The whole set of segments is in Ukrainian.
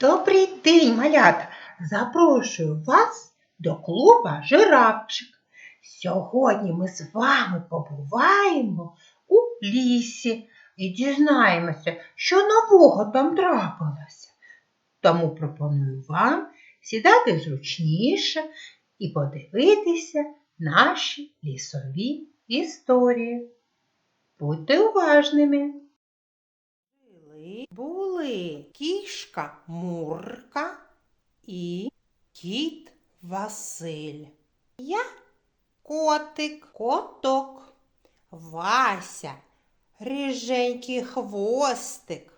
Добрий день, малята! Запрошую вас до клуба Жирафчик. Сьогодні ми з вами побуваємо у лісі і дізнаємося, що нового там трапилося. Тому пропоную вам сідати зручніше і подивитися наші лісові історії. Будьте уважними! Були кішка Мурка і кіт Василь. Я котик, коток, Вася, риженький хвостик.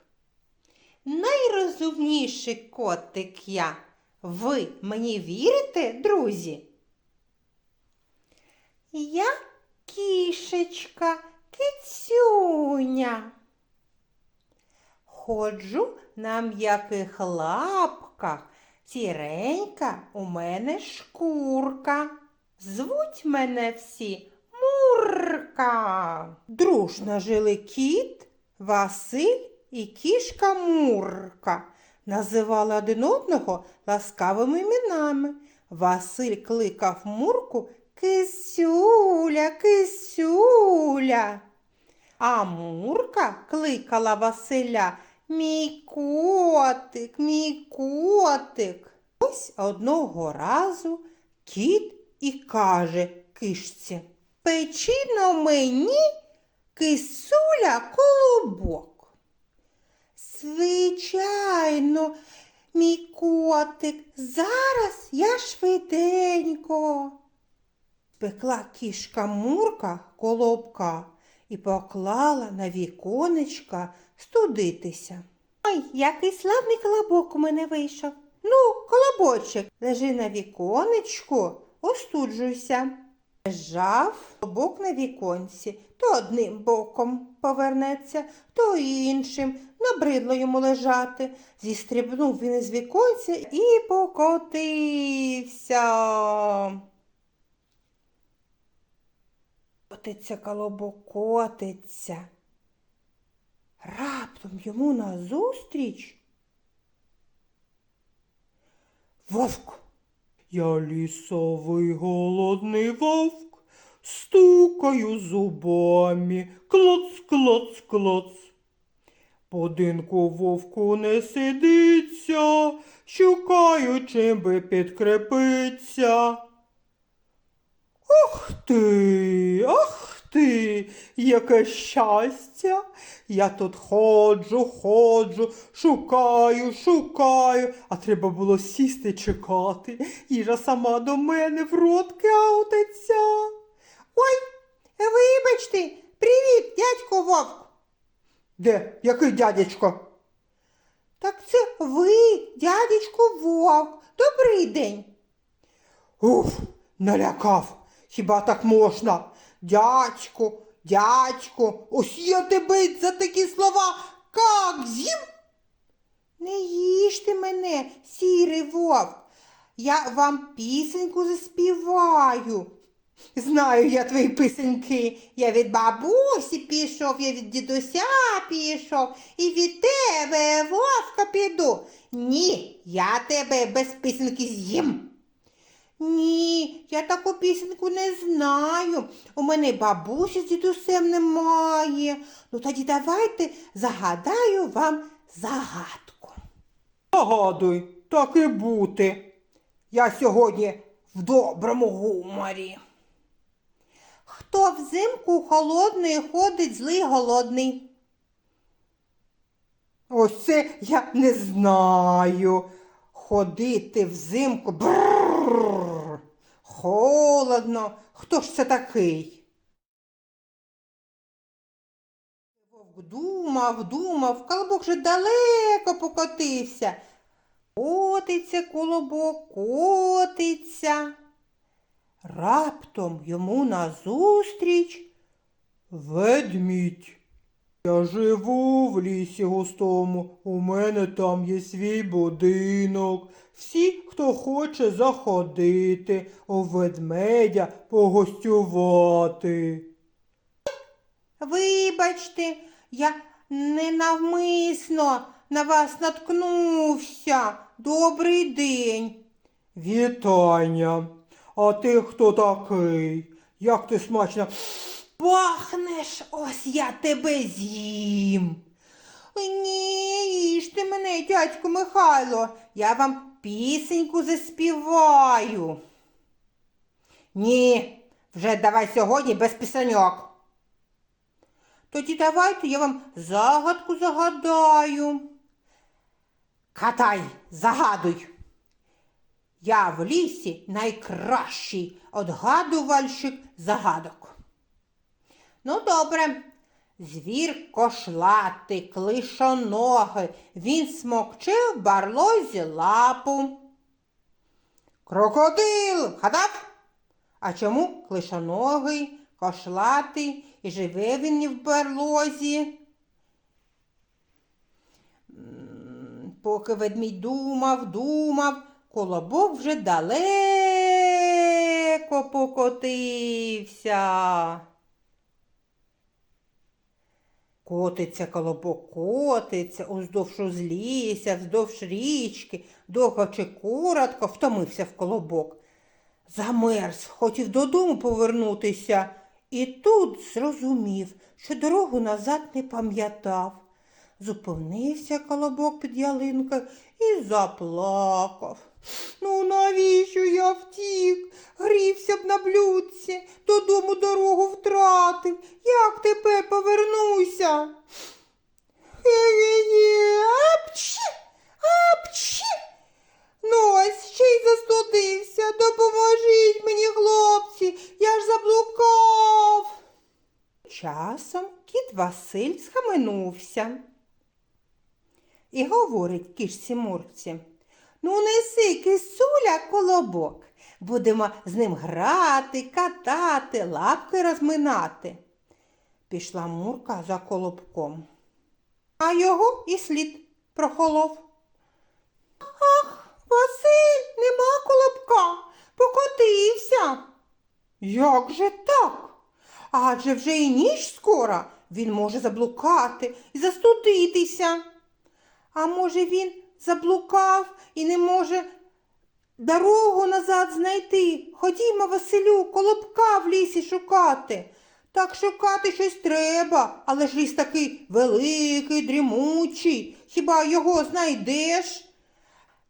Найрозумніший котик я. Ви мені вірите, друзі? Я кішечка, кицюня. Ходжу на м'яких лапках, сіренька у мене шкурка. Звуть мене всі Мурка. Дружно жили кіт, Василь і кішка Мурка. Називали один одного ласкавими іменами. Василь кликав Мурку Кисюля, кисюля. А Мурка кликала Василя Мій котик, мій котик. Ось одного разу кіт і каже кишці Печіно мені кисуля колобок. Звичайно, мій котик, зараз я швиденько. Пекла кішка Мурка колобка і поклала на віконечка студитися. Ой, який славний колобок у мене вийшов. Ну, колобочек, лежи на віконечку, остуджуйся. Лежав колобок на віконці, то одним боком повернеться, то іншим. Набридло йому лежати. Зістрибнув він із віконця і покотився. Котиться колобок, котиться. Раптом йому назустріч. Вовк. Я лісовий голодний вовк, стукаю зубами, клоц, клоц, клоц. Будинку вовку не сидиться, шукаю, чим би підкрепиться. Ах ти, ах ти, яке щастя. Я тут ходжу, ходжу, шукаю, шукаю, а треба було сісти чекати. Їжа сама до мене в рот каутиться. Ой, вибачте, привіт, дядько вовк. Де? Який дядечко? Так це ви, дядечко вовк. Добрий день. Уф, налякав. Хіба так можна? Дядьку, дядьку, ось я тебе за такі слова как з'їм? Не їжте мене, сірий вовк. Я вам пісеньку заспіваю. Знаю я твої писеньки. Я від бабусі пішов, я від дідуся пішов, і від тебе, вовка, піду. Ні, я тебе без пісеньки з'їм. Ні, я таку пісеньку не знаю. У мене бабусі з дідусем немає. Ну тоді давайте загадаю вам загадку. Нагадуй, так і бути. Я сьогодні в доброму гуморі. Хто взимку холодний ходить злий голодний? Ось це я не знаю. Ходити взимку. Бррр. Холодно. Хто ж це такий? Вовк думав, думав, колобок же далеко покотився. Котиться колобок, котиться. Раптом йому назустріч Ведмідь. Я живу в лісі густому, у мене там є свій будинок. Всі, хто хоче заходити, у ведмедя погостювати. Вибачте, я ненавмисно на вас наткнувся. Добрий день. Вітання. А ти хто такий? Як ти смачно Пахнеш, ось я тебе з'їм. Ні, їжте мене, дядько Михайло, я вам пісеньку заспіваю. Ні, вже давай сьогодні без пісеньок. Тоді давайте я вам загадку загадаю. Катай, загадуй. Я в лісі найкращий одгадувальщик загадок. Ну, добре. Звір кошлатий, клишоногий, він смокче в барлозі лапу. Крокодил, гадав? А чому клишоногий, кошлатий і живе він не в барлозі? Поки ведмідь думав, думав, колобок вже далеко покотився. Котиться колобок, котиться, уздовж узлісся, вздовж річки, довго чи коротко втомився в колобок. Замерз, хотів додому повернутися, і тут зрозумів, що дорогу назад не пам'ятав. Зупинився колобок під ялинкою і заплакав. Ну, навіщо я втік? Грівся б на блюдці, додому дорогу втратив. Як тепер повернуся? Ге-ге-ге, апчі, апчі. Ну, ось ще й застудився. Допоможіть мені, хлопці, я ж заблукав. Часом кіт Василь схаменувся і говорить кішці Мурці. Ну, неси кисуля колобок. Будемо з ним грати, катати, лапки розминати. Пішла Мурка за колобком. А його і слід прохолов. Ах, Василь, нема колобка, покотився. Як же так? Адже вже і ніч скоро він може заблукати і застудитися. А може він заблукав і не може дорогу назад знайти. Ходімо, Василю, колобка в лісі шукати. Так шукати щось треба, але ж ліс такий великий, дрімучий. Хіба його знайдеш?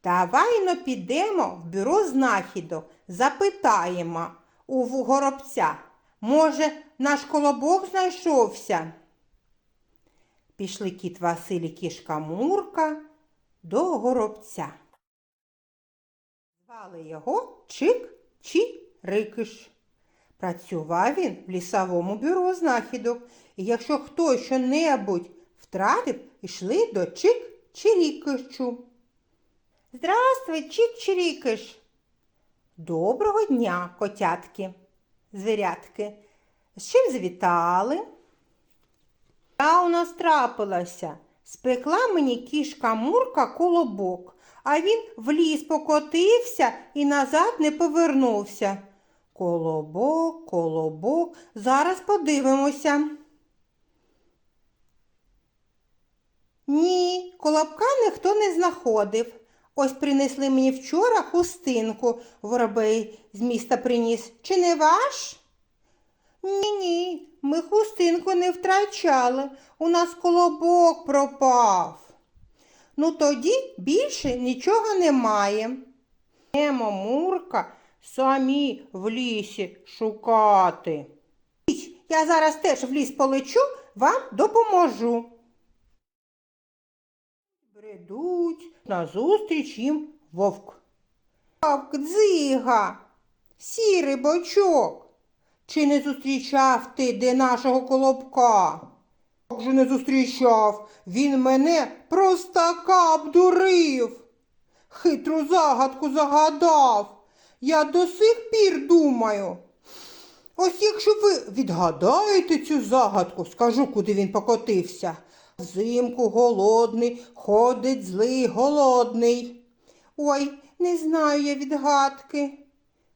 Давай но підемо в бюро знахідок, запитаємо у горобця. Може, наш колобок знайшовся? Пішли кіт Василь і кішка Мурка до горобця. Звали його Чик чи Рикиш. Працював він в лісовому бюро знахідок, і якщо хтось що-небудь втратив, йшли до Чик Чирікишу. Здравствуй, Чик Чирікиш. Доброго дня, котятки, звірятки. З чим завітали? Та у нас трапилася. Спекла мені кішка Мурка колобок, а він в ліс покотився і назад не повернувся. Колобок, колобок, зараз подивимося. Ні, колобка ніхто не знаходив. Ось принесли мені вчора хустинку, воробей з міста приніс. Чи не ваш? Ні, ні, ми хустинку не втрачали. У нас колобок пропав. Ну тоді більше нічого немає. Немо Мурка самі в лісі шукати. Я зараз теж в ліс полечу, вам допоможу. Бредуть назустріч їм вовк. Вовк дзига, сірий бочок. Чи не зустрічав ти де нашого колобка? Як же не зустрічав, він мене простака обдурив. Хитру загадку загадав. Я до сих пір думаю. Ось якщо ви відгадаєте цю загадку, скажу, куди він покотився. Взимку голодний, ходить злий голодний. Ой, не знаю я відгадки.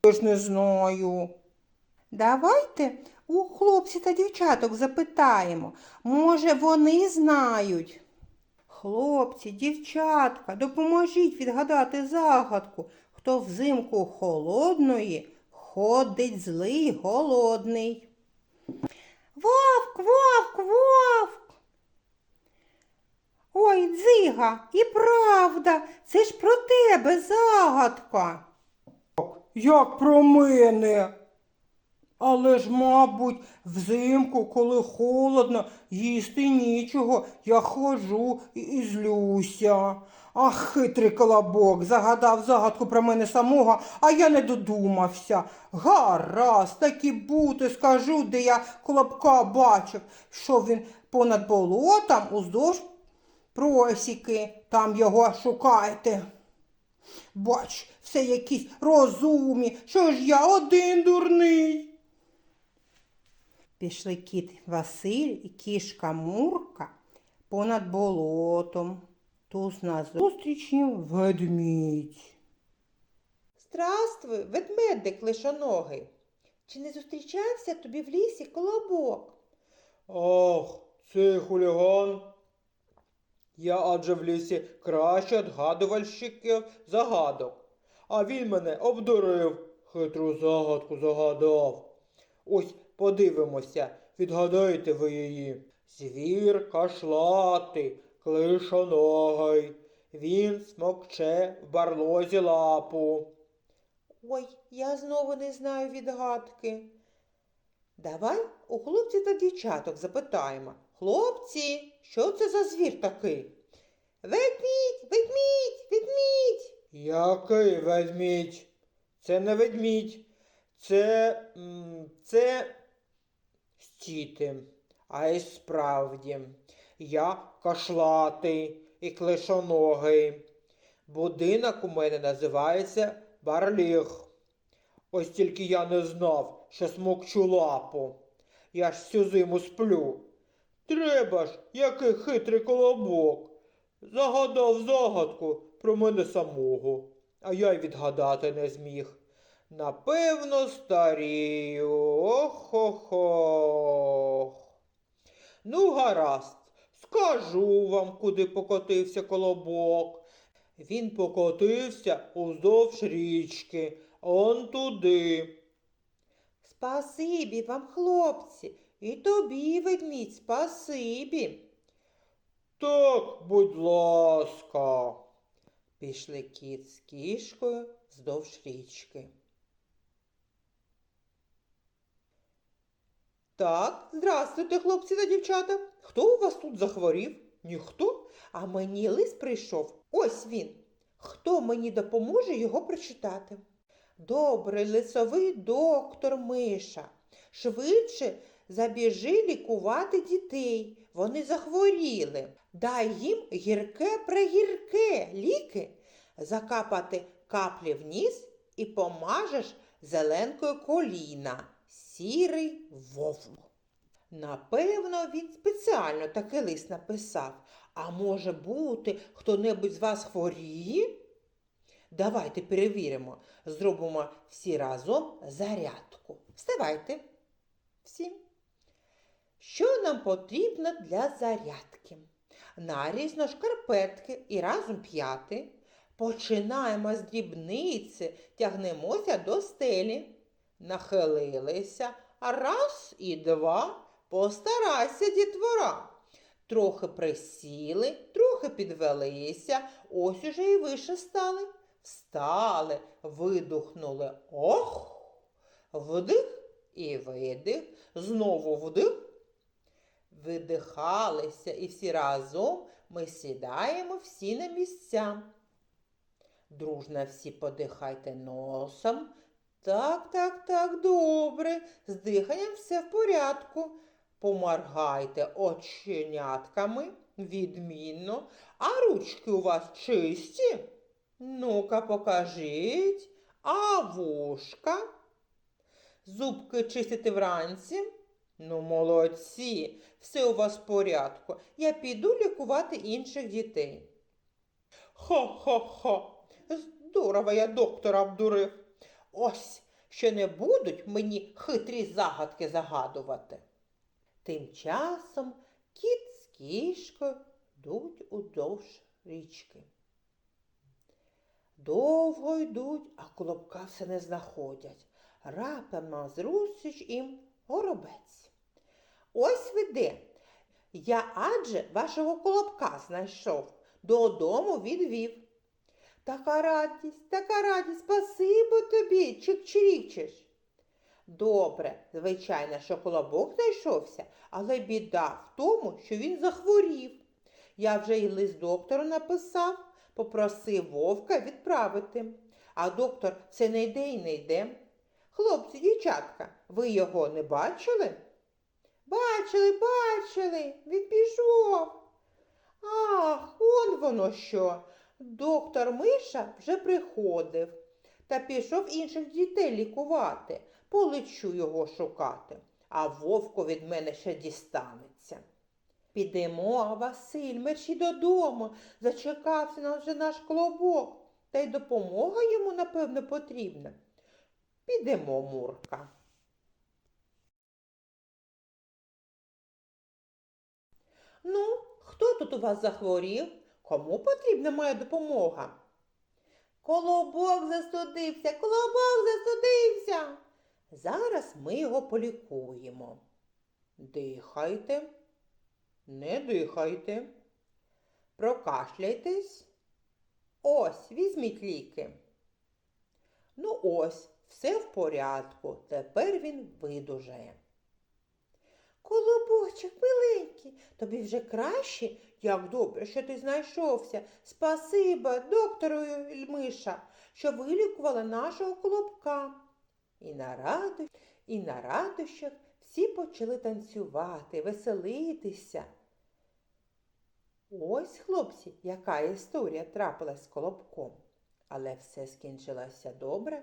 Я ж не знаю. Давайте у хлопців та дівчаток запитаємо. Може, вони знають. Хлопці, дівчатка, допоможіть відгадати загадку. Хто взимку холодної, ходить злий голодний. Вовк, вовк, вовк. Ой, дзига, і правда, це ж про тебе загадка. Як про мене? Але ж, мабуть, взимку, коли холодно, їсти нічого, я ходжу і, злюся. Ах, хитрий колобок, загадав загадку про мене самого, а я не додумався. Гаразд, так і бути, скажу, де я колобка бачив, що він понад болотом уздовж просіки, там його шукайте. Бач, все якісь розумні, що ж я один дурний. Пішли кіт Василь і кішка Мурка понад болотом. Туз назустріч їм ведмідь. Здравствуй, ведмедик лишоногий. Чи не зустрічався тобі в лісі колобок? Ах, цей хуліган. Я адже в лісі краще відгадувальщиків загадок. А він мене обдурив, хитру загадку загадав. Ось подивимося, відгадаєте ви її. Звір кашлатий, клишоногий. Він смокче в барлозі лапу. Ой, я знову не знаю відгадки. Давай у хлопців та дівчаток запитаємо. Хлопці, що це за звір такий? Ведмідь, ведмідь, ведмідь. Який ведмідь? Це не ведмідь. Це. це. Стіти. А й справді. Я кашлатий і клишоногий. Будинок у мене називається Барліг. Ось тільки я не знав, що смокчу лапу. Я ж всю зиму сплю. Треба ж, який хитрий колобок. Загадав загадку про мене самого, а я й відгадати не зміг. Напевно, старію. Ох-хо-хох. Ну, гаразд, скажу вам, куди покотився колобок. Він покотився уздовж річки, он туди. Спасибі вам, хлопці, і тобі, ведмідь, спасибі. Так, будь ласка. Пішли кіт з кішкою вздовж річки. Так, здравствуйте, хлопці та дівчата. Хто у вас тут захворів? Ніхто? А мені лист прийшов. Ось він. Хто мені допоможе його прочитати? Добрий лисовий доктор Миша. Швидше забіжи лікувати дітей. Вони захворіли. Дай їм гірке пригірке ліки, закапати каплі в ніс і помажеш зеленкою коліна. Сірий вовк. Напевно, він спеціально такий лист написав. А може бути, хто-небудь з вас хворіє? Давайте перевіримо. Зробимо всі разом зарядку. Вставайте. Всі. Що нам потрібно для зарядки? Нарізно шкарпетки і разом п'яти. Починаємо з дрібниці, тягнемося до стелі. Нахилилися. Раз і два. Постарайся, дітвора. Трохи присіли, трохи підвелися, ось уже і вище стали. Встали, видухнули. Ох! Вдих і видих, знову вдих. Видихалися і всі разом ми сідаємо всі на місця. Дружно всі подихайте носом. Так, так, так, добре. З диханням все в порядку. Поморгайте оченятками відмінно, а ручки у вас чисті. Ну-ка, покажіть. А вушка? Зубки чистите вранці? Ну, молодці, все у вас в порядку. Я піду лікувати інших дітей. Хо-хо-хо. Здорово я доктора обдурив. Ось, що не будуть мені хитрі загадки загадувати. Тим часом кіт з кішкою йдуть уздовж річки. Довго йдуть, а колобка все не знаходять. Раптом назустріч їм горобець. Ось ви де. Я адже вашого колобка знайшов, додому відвів. Така радість, така радість, спасибо тобі, чик-чирікчиш. Добре, звичайно, що колобок знайшовся, але біда в тому, що він захворів. Я вже й лист доктору написав, попросив вовка відправити. А доктор все не йде і не йде. Хлопці, дівчатка, ви його не бачили? Бачили, бачили, він пішов. Ах, он воно що. Доктор Миша вже приходив та пішов інших дітей лікувати. Полечу його шукати, а вовку від мене ще дістанеться. Підемо, Василь, мерщій додому. Зачекався нам вже наш клобок, та й допомога йому, напевно, потрібна. Підемо, Мурка. Ну, хто тут у вас захворів? Кому потрібна моя допомога? Колобок застудився, колобок застудився. Зараз ми його полікуємо. Дихайте, не дихайте. Прокашляйтесь. Ось, візьміть ліки. Ну ось, все в порядку. Тепер він видужає. Колобочок, миленький, тобі вже краще? Як добре, що ти знайшовся. Спасибо, доктору Миша, що вилікувала нашого колобка. І на раду, і на радощах всі почали танцювати, веселитися. Ось, хлопці, яка історія трапилась з колобком. Але все скінчилося добре.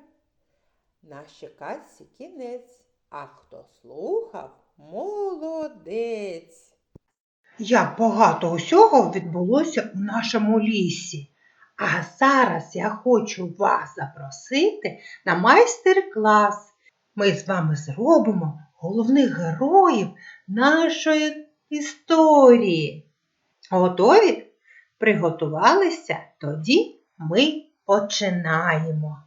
Нашій казці кінець, а хто слухав, молодець. Як багато усього відбулося у нашому лісі. А зараз я хочу вас запросити на майстер-клас. Ми з вами зробимо головних героїв нашої історії. Готові? Приготувалися? Тоді ми починаємо.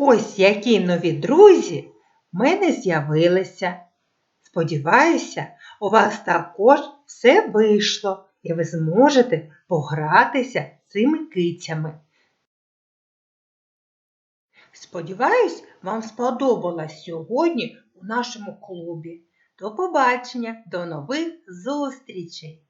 Ось які нові друзі в мене з'явилися. Сподіваюся, у вас також все вийшло і ви зможете погратися цими кицями. Сподіваюсь, вам сподобалось сьогодні у нашому клубі. До побачення, до нових зустрічей!